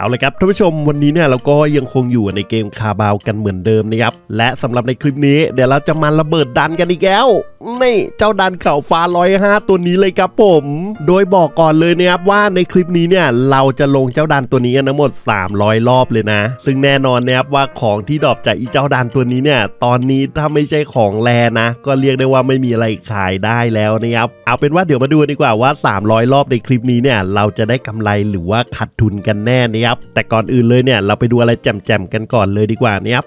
เอาเลยครับท่านผู้ชมวันนี้เนี่ยเราก็ยังคงอยู่ในเกมคาบาวกันเหมือนเดิมนะครับ และสำหรับในคลิปนี้เดี๋ยวเราจะมาระเบิดดันกันอีกแล้วนี่เจ้าดันเข่าฟ้าร้อยห้าตัวนี้เลยครับผม โดยบอกก่อนเลยนะครับว่าในคลิปนี้เนี่ยเราจะลงเจ้าดันตัวนี้กันทั้งหมด 300 รอบเลยนะ ซึ่งแน่นอนนะครับว่าของที่ดรอปจากอีเจ้าดันตัวนี้เนี่ยตอนนี้ถ้าไม่ใช่ของแรนะ ก็เรียกได้ว่าไม่มีอะไรขายได้แล้วนะครับเอาเป็นว่าเดี๋ยวมาดูดีกว่าว่า 300 รอบในคลิปนี้เนี่ยเราจะได้กำไรหรือว่าขาดทุนกันแน่นะครับแต่ก่อนอื่นเลยเนี่ยเราไปดูอะไรแจ่มๆกันก่อนเลยดีกว่านะครับ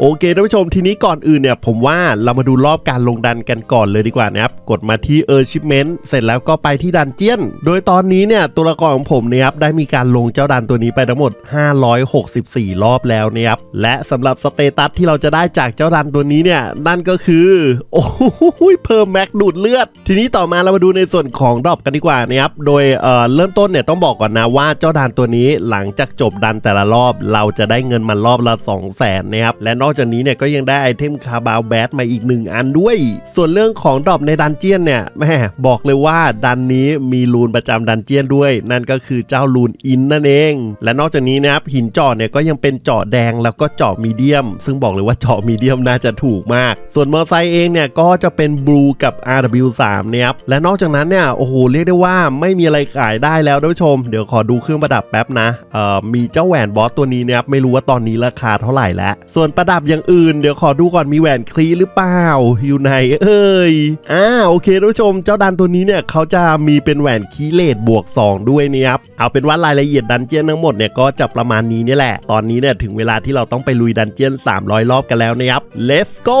โอเคท่านผู้ชมทีนี้ก่อนอื่นเนี่ยผมว่าเรามาดูรอบการลงดันกันก่อนเลยดีกว่านะครับ กดมาที่ a r c h i p m e n t เสร็จแล้วก็ไปที่ดันเจียน โดยตอนนี้เนี่ยตัวละครของผมเนี่ยครับได้มีการลงเจ้าดันตัวนี้ไปทั้งหมด 564 รอบแล้วนะครับ และสำหรับสเตตัสที่เราจะได้จากเจ้าดันตัวนี้เนี่ยนั่นก็คือ โอ้โหเพิ่มแม็กดูดเลือด ทีนี้ต่อมาเรามาดูในส่วนของดรอปกันดีกว่านะครับโดยเอ่อเริ่มต้นเนี่ยต้องบอกก่อนนะว่าเจ้าดันตัวนี้หลังจากจบดันแต่ละรอบ เราจะได้เงินมารอบละ 2 0 0แสนนะครับและนอกจากนี้เนี่ยก็ยังได้ไอเทมคาบาวแบทมาอีกหนึ่งอันด้วย ส่วนเรื่องของดรอปในดันเจียนเนี่ยแม่บอกเลยว่าดันนี้มีรูนประจำดันเจียนด้วย นั่นก็คือเจ้ารูนอินนั่นเอง และนอกจากนี้นะครับหินจาะเนี่ยก็ยังเป็นจาะแดงแล้วก็จาะมีเดียม ซึ่งบอกเลยว่าจาะมีเดียมน่าจะถูกมาก ส่วนมอไซค์เองเนี่ยก็จะเป็นบลูกับ RW3 เนี่ยครับและนอกจากนั้นเนี่ยโอ้โหเรียกได้ว่าไม่มีอะไรขายได้แล้วท่านผู้ชม เดี๋ยวขอดูเครื่องประดับแป๊บนะเอ่อมีเจ้าแหวนบอสตัวนี้เนี่ยครับไม่รู้ว่าตอนนี้ราคาเท่าไหร่แล้วส่วนประดับอย่างอื่น เดี๋ยวขอดูก่อนมีแหวนคลีหรือเปล่า อยู่ไหนเอ้ยอ่าโอเคท่านผู้ชม เจ้าดันตัวนี้เนี่ยเขาจะมีเป็นแหวนคีเลตบวก 2 ด้วยเนี่ยครับเอาเป็นว่ารายละเอียดดันเจียนทั้งหมดเนี่ยก็จะประมาณนี้นี่แหละ ตอนนี้เนี่ยถึงเวลาที่เราต้องไปลุยดันเจียน 300 รอบกันแล้วนะครับ let's go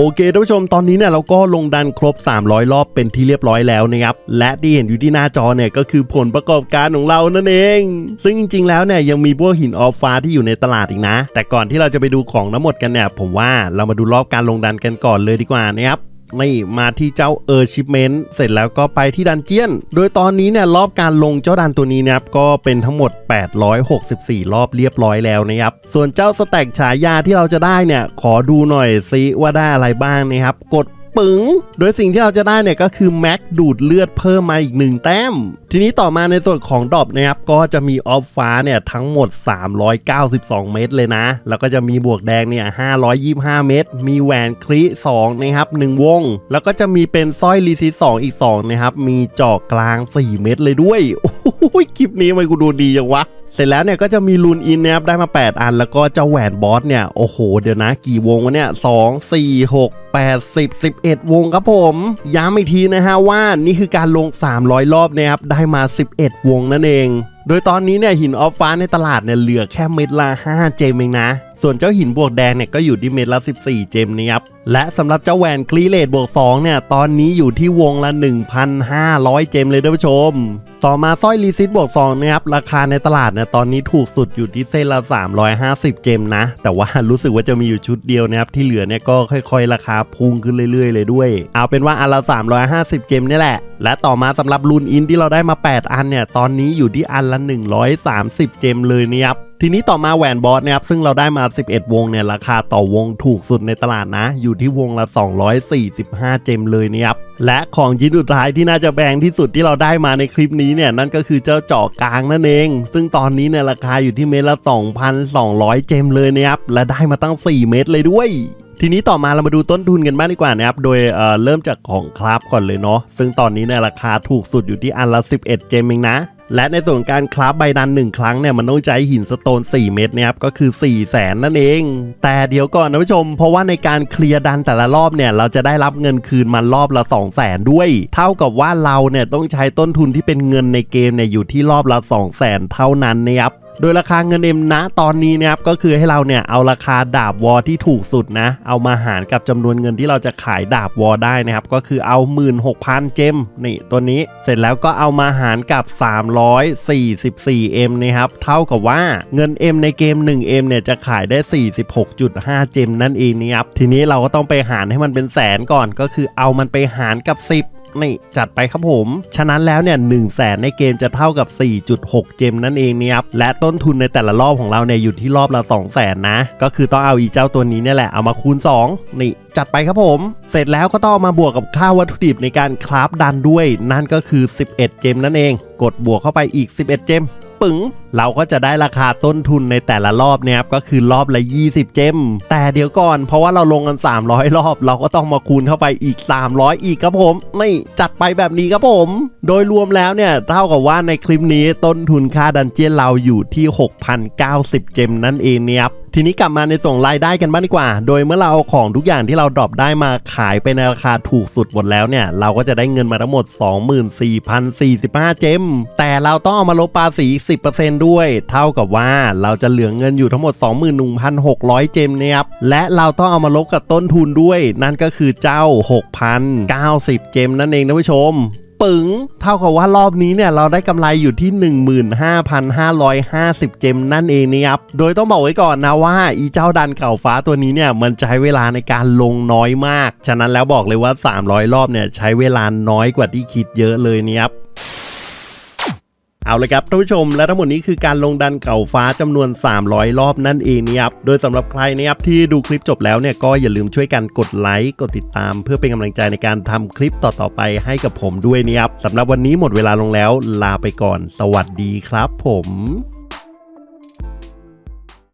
โอเคท่านผู้ชมตอนนี้เนี่ยเราก็ลงดันครบ 300 รอบเป็นที่เรียบร้อยแล้วนะครับ และที่เห็นอยู่ที่หน้าจอเนี่ยก็คือผลประกอบการของเรานั่นเอง ซึ่งจริงๆแล้วเนี่ยยังมีพวกหินออฟฟ้าที่อยู่ในตลาดอีกนะ แต่ก่อนที่เราจะไปดูของทั้งหมดกันเนี่ยผมว่าเรามาดูรอบการลงดันกันก่อนเลยดีกว่านะครับ นี่มาที่เจ้าเออร์ชิปเมนต์เสร็จแล้วก็ไปที่ดันเจียน โดยตอนนี้เนี่ยรอบการลงเจ้าดันตัวนี้นะครับก็เป็นทั้งหมด 864 รอบเรียบร้อยแล้วนะครับ ส่วนเจ้าสแต็กฉายาที่เราจะได้เนี่ยขอดูหน่อยซิว่าได้อะไรบ้างนะครับ กด ปึ๋ง โดยสิ่งที่เราจะได้เนี่ยก็คือแม็กดูดเลือดเพิ่มมาอีกหนึ่งแต้ม ทีนี้ต่อมาในส่วนของดรอปนะครับก็จะมีออฟฟ้าเนี่ยทั้งหมด 392 เม็ดเลยนะ แล้วก็จะมีบวกแดงเนี่ย525 เม็ดมีแหวนคลิ2นะครับ1วง แล้วก็จะมีเป็นสร้อยลีซี2อีก2นะครับมีจาะกลาง 4 เม็ดเลยด้วยโอ้ ยคลิปนี้ทำไมกูดูดีจังวะเสร็จแล้วเนี่ยก็จะมีลูนอินนะครับได้มา 8 อัน แล้วก็เจ้าแหวนบอสเนี่ย โอ้โห เดี๋ยวนะ กี่วงวะเนี่ย2 4 6 8 10 11วงครับผม ย้ำอีกทีนะฮะว่านี่คือการลง 300 รอบนะครับ ได้มา 11 วงนั่นเอง โดยตอนนี้เนี่ยหินออฟฟ้าในตลาดเนี่ยเหลือแค่เม็ดละ5เจมเองนะ ส่วนเจ้าหินบวกแดงเนี่ยก็อยู่ที่เม็ดละ 14 เจมนะครับ และสำหรับเจ้าแหวนคลีเลตบวก2เนี่ยตอนนี้อยู่ที่วงละ 1,500 เจมเลยท่านผู้ชม ต่อมาสร้อยรีซิตบวก2นะครับราคาในตลาดเนี่ยตอนนี้ถูกสุดอยู่ที่เส้นละ 350 เจมนะ แต่ว่ารู้สึกว่าจะมีอยู่ชุดเดียวนะครับที่เหลือเนี่ยก็ค่อยๆ ราคาพุ่งขึ้นเรื่อยๆ เลยด้วย เอาเป็นว่าอันละ 350 เจมนี่แหละ และต่อมาสำหรับลูนอินที่เราได้มา 8 อันเนี่ยตอนนี้อยู่ที่อันละ 130 เจมเลยนะครับ ทีนี้ต่อมาแหวนบอสนะครับซึ่งเราได้มา 11 วงเนี่ยราคาต่อวงถูกสุดในตลาดนะ อยู่ที่วงละ 245 เจมเลยนะครับและของชิ้นสุดท้ายที่น่าจะแพงที่สุดที่เราได้มาในคลิปนี้เนี่ยนั่นก็คือเจ้าเจาะกลางนั่นเอง ซึ่งตอนนี้เนี่ยราคาอยู่ที่เมตรละ 2,200 เจมเลยนะครับและได้มาตั้ง 4 เมตรเลยด้วย ทีนี้ต่อมาเรามาดูต้นทุนกันบ้างดีกว่านะครับ โดยเเริ่มจากของคราฟก่อนเลยเนาะ ซึ่งตอนนี้เนี่ยราคาถูกสุดอยู่ที่อันละ 11 เจมเองนะ และในส่วนการคราฟใบดัน 1 ครั้งเนี่ยมันต้องใช้หินสโตน 4 เม็ดนะครับ ก็คือ 4 0 0แสนนั่นเอง แต่เดี๋ยวก่อนนะผู้ชม เพราะว่าในการเคลียร์ดันแต่ละรอบเนี่ยเราจะได้รับเงินคืนมันรอบละ 2 0 0แสนด้วย เท่ากับว่าเราเนี่ยต้องใช้ต้นทุนที่เป็นเงินในเกมเนี่ยอยู่ที่รอบละ 2 0 0แสนเท่านั้นนะครับ โดยราคาเงินเอ็มณตอนนี้นะครับก็คือให้เราเนี่ยเอาราคาดาบวอที่ถูกสุดนะเอามาหารกับจำนวนเงินที่เราจะขายดาบวอได้นะครับก็คือเอา 16,000 เจมนี่ตัวนี้เสร็จแล้วก็เอามาหารกับ 344M นะครับเท่ากับว่าเงิน M ในเกม 1M เนี่ยจะขายได้ 46.5 เจมนั่นเองนะครับทีนี้เราก็ต้องไปหารให้มันเป็นแสนก่อนก็คือเอามันไปหารกับ 10 นี่จัดไปครับผม ฉะนั้นแล้วเนี่ยหนึ่งแสนในเกมจะเท่ากับ 4.6 เจมนั่นเองนะครับและต้นทุนในแต่ละรอบของเราเนี่ยอยู่ที่รอบละ 2 0 0แสนนะ ก็คือต้องเอาอีเจ้าตัวนี้เนี่ยแหละเอามาคูณ 2 นี่จัดไปครับผม เสร็จแล้วก็ต้องามาบวกกับค่าวัตถุดิบในการคราฟดันด้วย นั่นก็คือ 11 เจมนั่นเอง กดบวกเข้าไปอีก 11 เจม ปึ๋งเราก็จะได้ราคาต้นทุนในแต่ละรอบเนี่ยครับก็คือรอบละ 20 เจม แต่เดี๋ยวก่อน เพราะว่าเราลงกัน 300 รอบ เราก็ต้องมาคูณเข้าไปอีก 300 อีกครับผมนี่จัดไปแบบนี้ครับผม โดยรวมแล้วเนี่ยเท่ากับว่าในคลิปนี้ต้นทุนค่าดันเจียนเราอยู่ที่ 6,090 เจมนั่นเองเนี่ยครับ ทีนี้กลับมาในส่งรายได้กันบ้างดีกว่า โดยเมื่อเราเอาของทุกอย่างที่เราดรอปได้มาขายไปในราคาถูกสุดหมดแล้วเนี่ย เราก็จะได้เงินมาทั้งหมด 24,045 เจม แต่เราต้องเอามาลบภาษี 10%ด้วย เท่ากับว่าเราจะเหลือเงินอยู่ทั้งหมด 21,600 เจมเนี่ยครับ และเราต้องเอามาลบกับต้นทุนด้วย นั่นก็คือเจ้า 6,090 เจมนั่นเองนะผู้ชม ปึ๋งเท่ากับว่ารอบนี้เนี่ยเราได้กำไรอยู่ที่ 15,550 เจมนั่นเองนะครับ โดยต้องบอกไว้ก่อนนะว่าอีเจ้าดันเก่าฟ้าตัวนี้เนี่ยมันใช้เวลาในการลงน้อยมาก ฉะนั้นแล้วบอกเลยว่า 300 รอบเนี่ยใช้เวลาน้อยกว่าที่คิดเยอะเลยเนี่ยครับ เอาเลยครับท่านผู้ชมและทั้งหมดนี้คือการลงดันเก่าฟ้าจำนวน 300 รอบนั่นเองนะครับโดยสำหรับใครนะครับที่ดูคลิปจบแล้วเนี่ยก็อย่าลืมช่วยกันกดไลค์กดติดตาม เพื่อเป็นกำลังใจในการทำคลิปต่อๆไปให้กับผมด้วยนะครับสำหรับวันนี้หมดเวลาลงแล้วลาไปก่อน สวัสดีครับผม